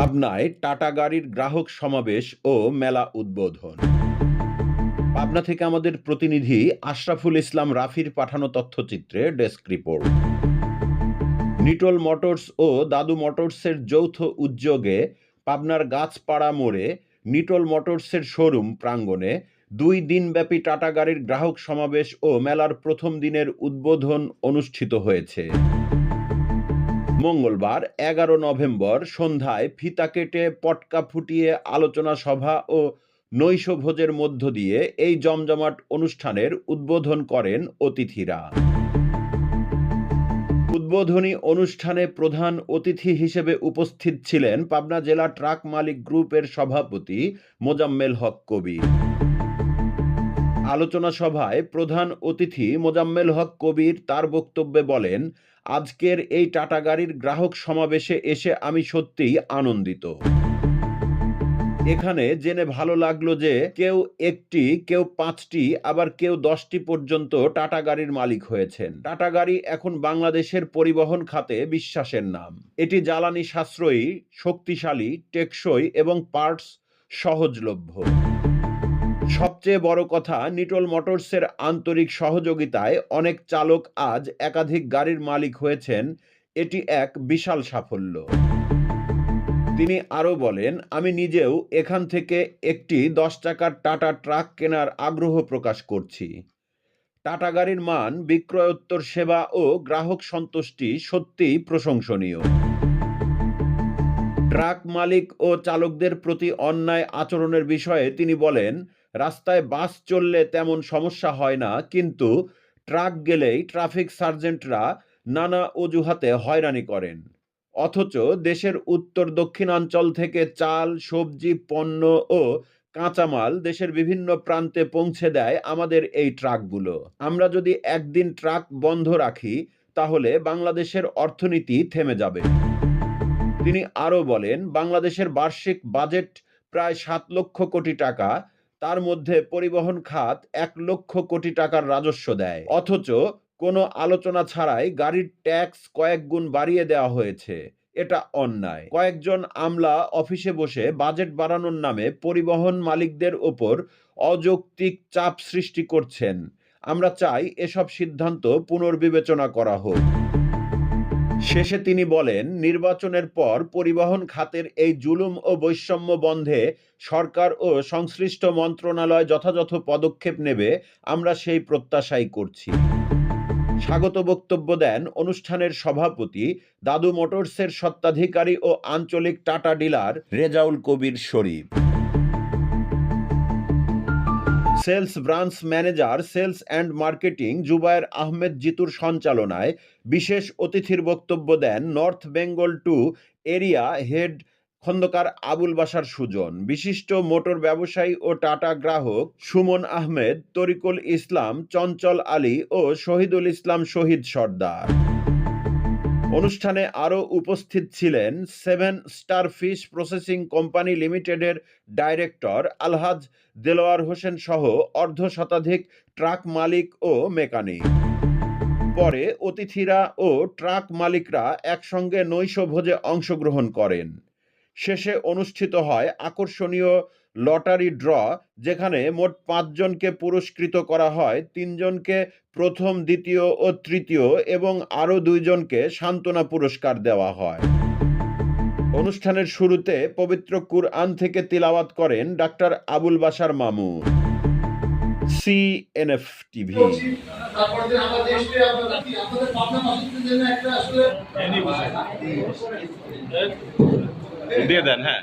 পাবনায় টাটা গাড়ির গ্রাহক সমাবেশ ও মেলা উদ্বোধন। পাবনা থেকে আমাদের প্রতিনিধি আশরাফুল ইসলাম রাফির পাঠানো তথ্যচিত্রে ডেস্ক রিপোর্ট। নিটল মোটরস ও দাদু মোটরসের যৌথ উদ্যোগে পাবনার গাছপাড়া মোড়ে নিটল মোটরসের শোরুম প্রাঙ্গণে দুই দিনব্যাপী টাটা গাড়ির গ্রাহক সমাবেশ ও মেলার প্রথম দিনের উদ্বোধন অনুষ্ঠিত হয়েছে। মঙ্গলবার, এগারো নভেম্বর সন্ধ্যায় ফিতা কেটে পটকা ফুটিয়ে আলোচনা সভা ও নৈশ ভোজের মধ্য দিয়ে এই জমজমাট অনুষ্ঠানের উদ্বোধন করেন অতিথিরা। উদ্বোধনী অনুষ্ঠানে প্রধান অতিথি হিসেবে উপস্থিত ছিলেন পাবনা জেলা ট্রাক মালিক গ্রুপের সভাপতি মোজাম্মেল হক কবির। আলোচনা সভায় প্রধান অতিথি মোজাম্মেল হক কবির তার বক্তব্যে বলেন, আজকের এই টাটা গাড়ির গ্রাহক সমাবেশে এসে আমি সত্যিই আনন্দিত। এখানে জেনে ভালো লাগল যে কেউ একটি, কেউ পাঁচটি, আবার কেউ দশটি পর্যন্ত টাটা গাড়ির মালিক হয়েছেন। টাটা গাড়ি এখন বাংলাদেশের পরিবহন খাতে বিশ্বাসের নাম। এটি জ্বালানি সাশ্রয়ী, শক্তিশালী, টেকসই এবং পার্টস সহজলভ্য। সবচেয়ে বড় কথা নিটল মোটরসের আন্তরিক সহযোগিতায় অনেক চালক আজ একাধিক গাড়ির মালিক হয়েছেন। এটি এক বিশাল সাফল্য। তিনি আরও বলেন, আমি নিজেও এখান থেকে একটি দশ টাকার টাটা ট্রাক কেনার আগ্রহ প্রকাশ করছি। টাটা গাড়ির মান, বিক্রয়োত্তর সেবা ও গ্রাহক সন্তুষ্টি সত্যিই প্রশংসনীয়। ট্রাক মালিক ও চালকদের প্রতি অন্যায় আচরণের বিষয়ে তিনি বলেন রাস্তায় বাস চললে তেমন সমস্যা হয় না, কিন্তু ট্রাক গেলেই ট্রাফিক সার্জেন্টরা নানা অজুহাতে হয়রানি করেন। অথচ দেশের উত্তর দক্ষিণাঞ্চল থেকে চাল, সবজি, পণ্য ও কাঁচামাল দেশের বিভিন্ন প্রান্তে পৌঁছে দেয় আমাদের এই ট্রাকগুলো। আমরা যদি একদিন ট্রাক বন্ধ রাখি, তাহলে বাংলাদেশের অর্থনীতি থেমে যাবে। তিনি আরও বলেন, বাংলাদেশের বার্ষিক বাজেট প্রায় সাত লক্ষ কোটি টাকা তার মধ্যে পরিবহন খাত এক লক্ষ কোটি টাকার রাজস্ব দেয়। অথচ কোনো আলোচনা ছাড়াই গাড়ির ট্যাক্স কয়েক গুণ বাড়িয়ে দেওয়া হয়েছে। এটা অন্যায়। কয়েকজন আমলা অফিসে বসে বাজেট বাড়ানোর নামে পরিবহন মালিকদের ওপর অযৌক্তিক চাপ সৃষ্টি করছেন। আমরা চাই এসব সিদ্ধান্ত পুনর্বিবেচনা করা হোক। শেষে তিনি বলেন, নির্বাচনের পর পরিবহন খাতের এই জুলুম ও বৈষম্য বন্ধে সরকার ও সংশ্লিষ্ট মন্ত্রণালয় যথাযথ পদক্ষেপ নেবে, আমরা সেই প্রত্যাশাই করছি। স্বাগত বক্তব্য দেন অনুষ্ঠানের সভাপতি, দাদু মোটরসের স্বত্বাধিকারী ও আঞ্চলিক Tata dealer Rezaul Kabir Sharif. Sales branch manager, sales and marketing Zubair Ahmed জিতুর সঞ্চালনায় বিশেষ অতিথির বক্তব্য দেন north Bengal to area head Khandakar Abul Basar Sujan. বিশিষ্ট মোটর ব্যবসায়ী ও টাটা গ্রাহক সুমন আহমেদ, তরিকুল ইসলাম, চঞ্চল আলী ও শহীদুল ইসলাম শহীদ সর্দার। অনুষ্ঠানে আরও উপস্থিত ছিলেন seven star fish processing company লিমিটেডের ডাইরেক্টর আলহাজ দেলোয়ার হোসেন সহ অর্ধ শতাধিক ট্রাক মালিক ও মেকানিক। পরে অতিথিরা ও ট্রাক মালিকরা একসঙ্গে নৈশ ভোজে অংশগ্রহণ করেন। শেষে অনুষ্ঠিত হয় আকর্ষণীয় লটারি ড্র, যেখানে মোট পাঁচজনকে পুরস্কৃত করা হয়, তিনজনকে প্রথম, দ্বিতীয় ও তৃতীয় এবং আরও দুইজনকে সান্ত্বনা পুরস্কার দেওয়া হয়। অনুষ্ঠানের শুরুতে পবিত্র কুরআন থেকে তিলাওয়াত করেন ডাক্তার আবুল বাসার মামু। দিয়ে দেন হ্যাঁ।